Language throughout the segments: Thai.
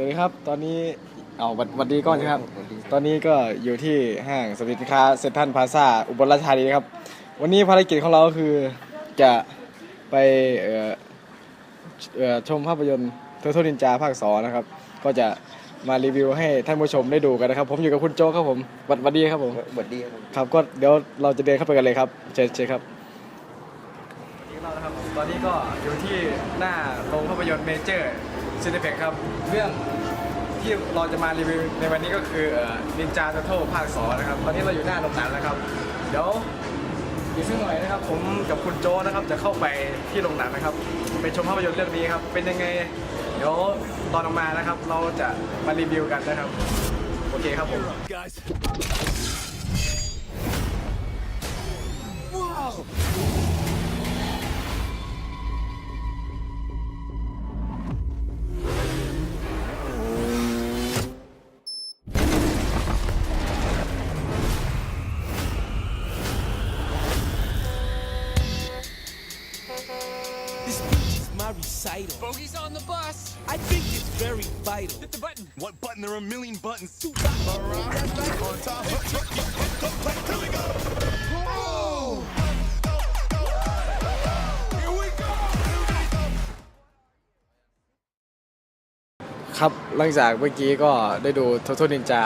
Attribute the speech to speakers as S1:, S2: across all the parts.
S1: วัสดีครับ ตอนนี้เอาหวัดหวัดดีก่อนครับ ตอนนี้ก็อยู่ที่ห้างสรรพสินค้าเซ็นทรัลพลาซ่าอุบลราชธานีนะครับ วันนี้ภารกิจของเราก็คือจะไปเอ่อเอ่อชมภาพยนตร์เทอร์โทนินจาภาคสองนะครับ ก็จะมารีวิวให้ท่านผู้ชมได้ดูกันนะครับ ผมอยู่กับคุณโจกครับผมหวัดหวัดดีครับผม
S2: บทดีครับผม
S1: ครับก็เดี๋ยวเราจะเดินเข้าไปกันเลยครับเชิญเชิญครับเรานะครับตอนนี้ก็อยู่ที่หน้าโรงภาพยนตร์เมเจอร์ ซินิเพ็กครับ เรื่องที่เราจะมารีวิวในวันนี้ก็คือนินจาเทอร์โทภาคสองนะครับ ตอนนี้เราอยู่หน้าโรงหนังแล้วครับ เดี๋ยวอีกสักหน่อยนะครับ ผมกับคุณโจนะครับจะเข้าไปที่โรงหนังนะครับ ไปชมภาพยนตร์เรื่องนี้ครับ เป็นยังไง เดี๋ยวตอนออกมานะครับ เราจะมารีวิวกันนะครับ โอเคครับผม
S3: This my recital.
S4: Bogey's on the bus.
S3: I think it's very vital.
S4: Hit the button.
S5: What button? There are a million buttons.
S3: To rock that's right.
S5: On top. Here we go. Here we go.
S1: ครับหลังจากเมื่อกี้ก็ได้ดูท o ท a l นินจา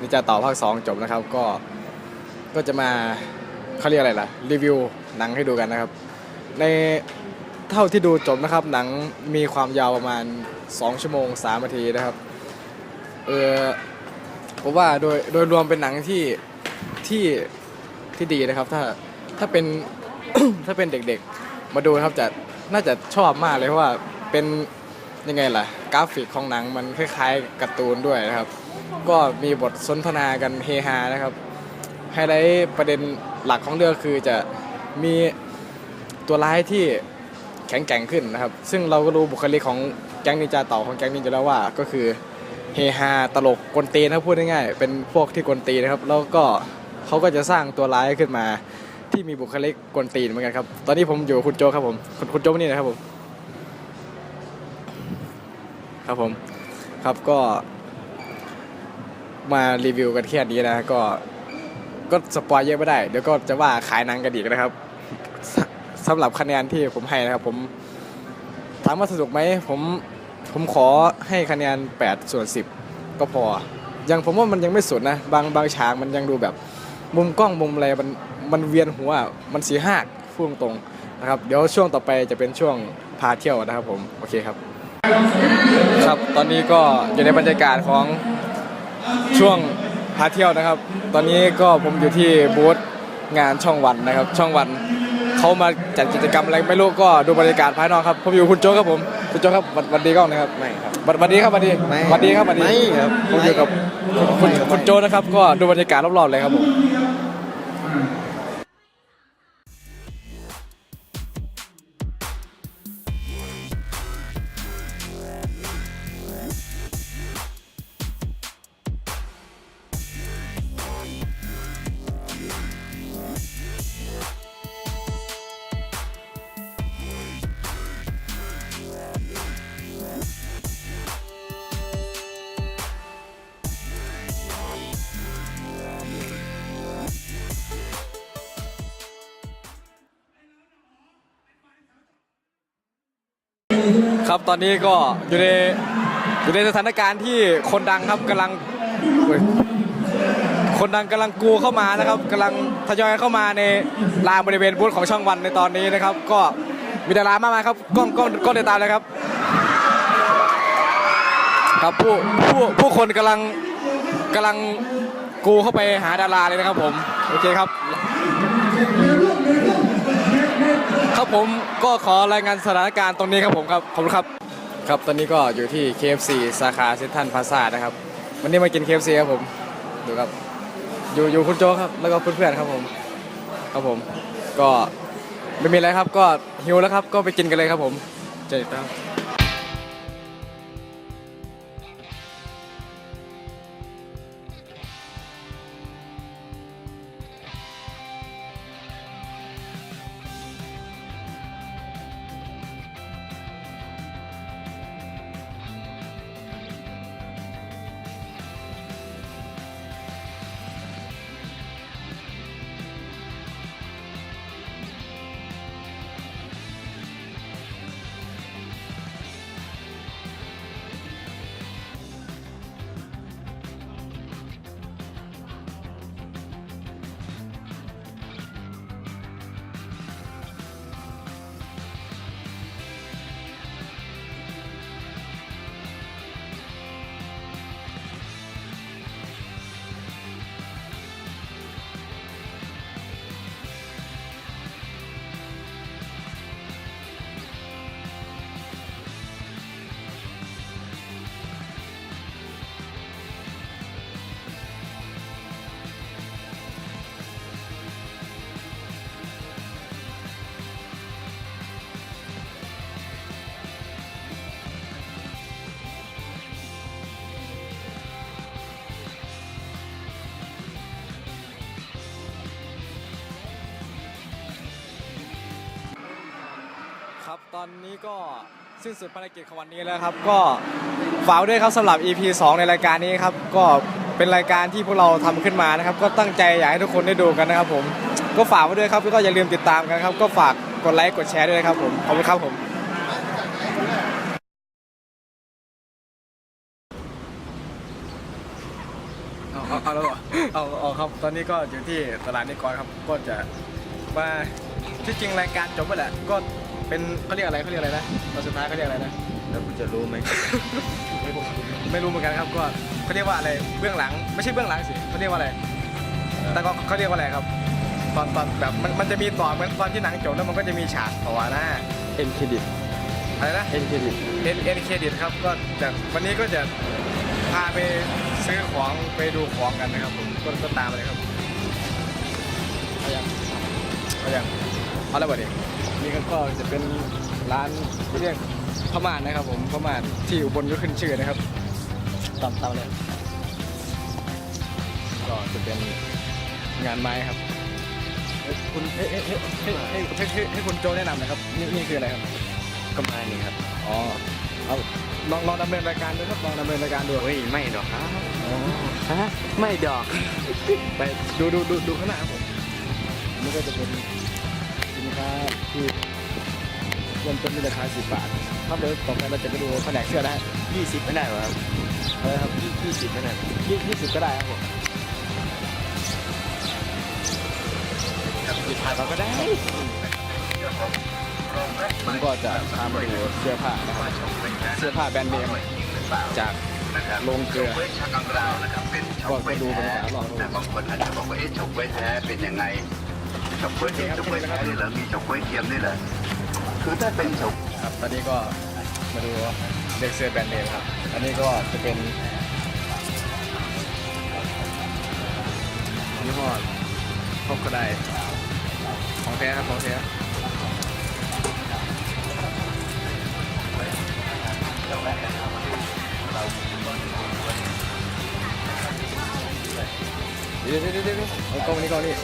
S1: นินจาต่อภาค 2 จบนะครับก็ก็จะมาเขาเรียกอะไรล่ะ รีวิวหนังให้ดูกันนะครับ ใน เท่าที่ดูจบนะครับหนังมีความยาวประมาณ 2 ชั่วโมง3นาทีนะครับเออผมว่าโดยโดยรวมเป็นหนังที่ที่ที่ดีนะครับ ถ้าถ้าเป็น ถ้าเป็นเด็กๆ มาดูนะครับจะน่าจะชอบมากเลยเพราะว่าเป็นยังไงล่ะ กราฟิกของหนังมันคล้ายๆการ์ตูนด้วยนะครับ ก็มีบทสนทนากันเฮฮานะครับไฮไลท์ประเด็นหลักของเรื่องคือจะมีตัวร้ายที่ แข็งแกร่งขึ้นนะครับ ซึ่งเราก็รู้บุคลิกของแก๊งนินจาเต่าของแก๊งนินจาแล้วว่า ก็คือเฮฮาตลกกวนตีนะพูดง่ายๆเป็นพวกที่กวนตีนนะครับ แล้วก็เขาก็จะสร้างตัวร้ายขึ้นมาที่มีบุคลิกกวนตีนเหมือนกันครับ ตอนนี้ผมอยู่กับคุณโจครับผมคุณคุณโจนี่นะครับผมครับผมครับก็ มารีวิวกันแค่นี้นะก็ก็สปอยเยอะไม่ได้ เดี๋ยวก็จะว่าขายหนังกันอีกนะครับ สสำหรับคะแนนที่ผมให้นะครับ ผมถามว่าสนุกไหมผมผมขอให้คะแนน8ส่วน10 ก็พอ ยังผมว่ามันยังไม่สุดนะ บางบางฉากมันยังดูแบบ มุมกล้องมุมอะไรมันมันเวียนหัวมันสีหักพูดตรงนะครับ เดี๋ยวช่วงต่อไปจะเป็นช่วงพาเที่ยวนะครับผมโอเคครับ ครับตอนนี้ก็อยู่ในบรรยากาศของช่วงพาเที่ยวนะครับ ตอนนี้ก็ผมอยู่ที่บูธงานช่องวันนะครับ ช่องวัน เขามาจัดกิจกรรมอะไรไม่รู้ก็ดูบรรยากาศภายนอกครับผมอยู่คุณโจกครับผมคุณโจกครับวันวันดีกล้องนะครับ
S2: ไม่ครับ
S1: วันวันดีครับวันดี
S2: ไม่
S1: วันดีครับวันดี
S2: ไม่ครับ
S1: ผมอยู่กับคุณคุณคุณโจนะครับก็ดูบรรยากาศรอบๆเลยครับผม ครับตอนนี้ก็อยู่ในอยู่ในสถานการณ์ที่คนดังครับกำลัง คนดังกำลังกูเข้ามานะครับกำลังทยอยเข้ามาในลานบริเวณบูธของช่องวันในตอนนี้นะครับ ก็มีดารามากมายครับกล้องกล้องกล้องเดินตามเลยครับ ครับผู้ผู้ผู้คนกำลังกำลังกูเข้าไปหาดาราเลยนะครับผม โอเคครับ ครับผมก็ขอรายงานสถานการณ์ตรงนี้ครับผมครับขอบคุณครับ ครับตอนนี้ก็อยู่ที่ KFC สาขาเซ็นทรัลพลาซ่านะครับ วันนี้มากิน KFC ครับผมดูครับอยู่อยู่คุณโจ้ครับแล้วก็เพื่อนๆครับผม ครับผม ก็ไม่มีอะไรครับก็หิวแล้วครับ ก็ไปกินกันเลยครับผมเจอกันครับ ตอนนี้ก็สิ้นสุดภารกิจของวันนี้แล้วครับ ก็ฝากไว้ด้วยครับสำหรับ EP 2 ในรายการนี้ครับ ก็เป็นรายการที่พวกเราทำขึ้นมานะครับ ก็ตั้งใจอยากให้ทุกคนได้ดูกันนะครับผม ก็ฝากไว้ด้วยครับแล้วก็อย่าลืมติดตามกันครับ ก็ฝากกดไลค์กดแชร์ด้วยนะครับผม ขอบคุณครับผม เอาเอาเอาแล้วเหรอเอาเอาครับ ตอนนี้ก็อยู่ที่ตลาดนิกรครับ ก็จะมาที่จริงรายการจบไปแหละ ก็ เป็นเขาเรียกอะไรเขาเรียกอะไรนะตอนสุดท้ายเขาเรียกอะไรนะ
S2: แล้วคุณจะรู้ไหม
S1: ไม่รู้เหมือนกันครับก็เขาเรียกว่าอะไรเบื้องหลัง ไม่ใช่เบื้องหลังสิเขาเรียกว่าอะไร แต่ก็เขาเรียกว่าอะไรครับตอนตอนแบบมันมันจะมีต่อเหมือนตอนที่หนังจบแล้วมันก็จะมีฉากต่อหน้า
S2: เอ็นเครดิต
S1: อะไรนะ
S2: เอ็นเครดิต
S1: เอ็นเอ็นเครดิตครับก็จะวันนี้ก็จะพาไปซื้อของไปดูของกันนะครับผมก็ก็ตามไปเลยครับเอายังเอายังเอาแล้วบ่ดินี่ ก็ก็จะเป็นร้านเรียกพม่านนะครับผมพม่านที่อุบลก็ขึ้นชื่อนะครับตามตามเลยก็จะเป็นงานไม้ครับเอ้ยคุณให้ให้ให้ให้ให้ให้ให้คุณโจแนะนำหนะครับนี่นี่คืออะไรครับ
S2: ก็มานี่ครับ
S1: อ๋อเอาลองลองดำเนินรายการดูครับลองดำเนินรายการดู
S2: เฮ้ยไม่ดอกครับ
S1: อ๋อ
S2: ฮะไม่ดอก
S1: ไปดูดูดูดูข้างหน้าครับผมอันนี่ก็จะเป็นสิน ค้าที่เริ่มต้นที่ราคา10บาทครับเดี๋ยวต่อไปเราจะไปดูแผนกเสื้อนะฮะ
S2: ยี่สิบไม่ได้เหรอครับ
S1: อะไรครับ
S2: ยี่สิบไม่ได้เหรอ
S1: ยี่ยี่สิบก็ได้ครับผม
S2: ยี่สิบเราก็ได้
S1: ผมก็จะพามาดูเสื้อผ้านะครับเสื้อผ้าแบรนด์เนมจากโรงเกลือ
S4: เว้ยชากังราวนะครับเป็นเฉา
S1: ก็
S4: ก๊วย
S1: ดูเป็น
S4: แท้
S1: ภาษาหลอก
S4: แต่บางคนอาจจะบอกว่าเอ๊ะเฉาก๊วยแท้เป็นยังไงเฉาก๊วยเทียมเฉาก๊วยแท้นี่เหรอมีเฉาก๊วยเทียมนี่เหรอคือถ้าเป็นเฉา
S1: ครับ ตอนนี้ก็มาดูเด็กเสื้อแบรนด์เนมครับ อันนี้ก็จะเป็นยี่ห้อพบก็ได้ของแท้ครับของแท้เดี๋ยวเดี๋ยวเดี๋ยวเดี๋ยวเอากล้องนี้กล้องนี้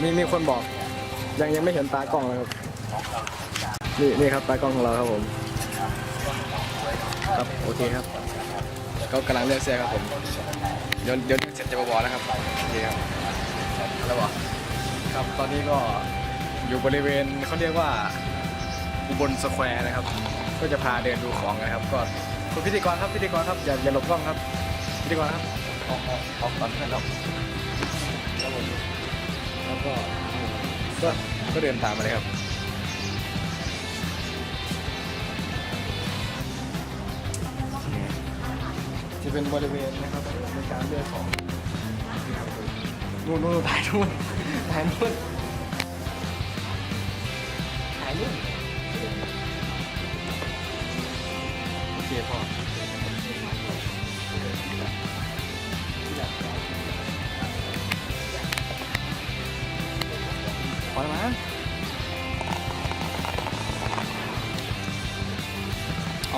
S1: มีมีคนบอก ยังยังไม่เห็นตากล้องเลยครับ นี่นี่ครับตากล้องของเราครับผม ครับโอเคครับ ก็กำลังเลือกเสื้อครับผมเดี๋ยวเดี๋ยวเสร็จจะมาบอกนะครับโอเคครับแล้วบอกครับตอนนี้ก็อยู่บริเวณเขาเรียกว่าอุบลสแควร์นะครับ ก็จะพาเดินดูของกันนะครับ ก็คุณพิธีกรครับพิธีกรครับอย่าอย่าหลบกล้องครับพิธีกรครับออกออกออกก่อนนะครับครับผมแล้วก็ ก็ก็เดินตามมาเลยครับ จะเป็นบริเวณนะครับในการเลือกของนู่นนู่นถ่ายนู่นถ่ายนู่นถ่ายนู่น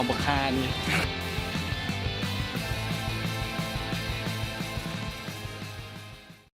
S1: บักคานี่